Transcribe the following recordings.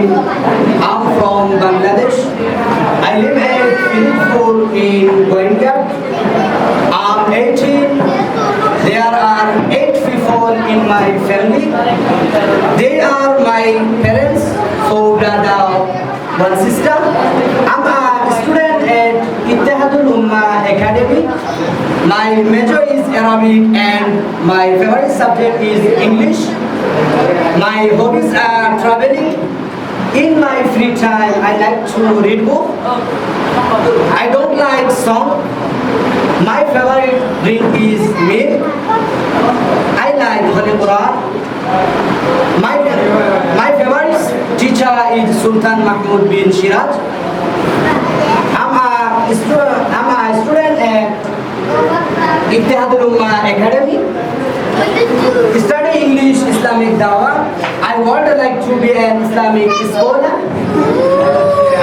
I'm from Bangladesh. I live at school in Goengat. I'm 18. There are eight people in my family. They are my parents, four brother, one sister. I'm a student at Ittehadul Ummah Academy. My major is Arabic and my favorite subject is English. My hobbies are traveling, In my free time, I like to read book. I don't like song. My favorite drink is milk. I like Holy Quran. My, my favorite teacher is Sultan Mahmoud bin Shiraj. I'm a, I'm a student at Ittihadul Ummah Academy. to be an Islamic scholar.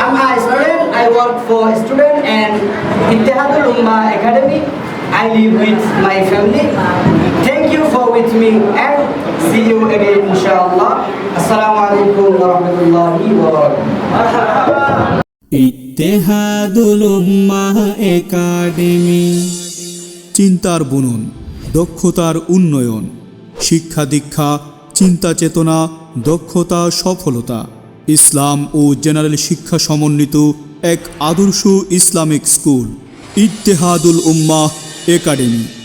I'm a student, I work for a student and Ittihadul Ummah Academy. I live with my family. Thank you for with me and see you again inshallah. Assalamu alaikum wa rahmatullahi wa barakatuh. Academy. উম্মাহ academy চিন্তার বুনন দক্ষতার উন্নয়ন শিক্ষা দীক্ষা চিন্তা চেতনা দক্ষতা সফলতা ইসলাম ও জেনারেল শিক্ষা সমন্বিত এক আদর্শ Islamic school Ittehadul Ummah academy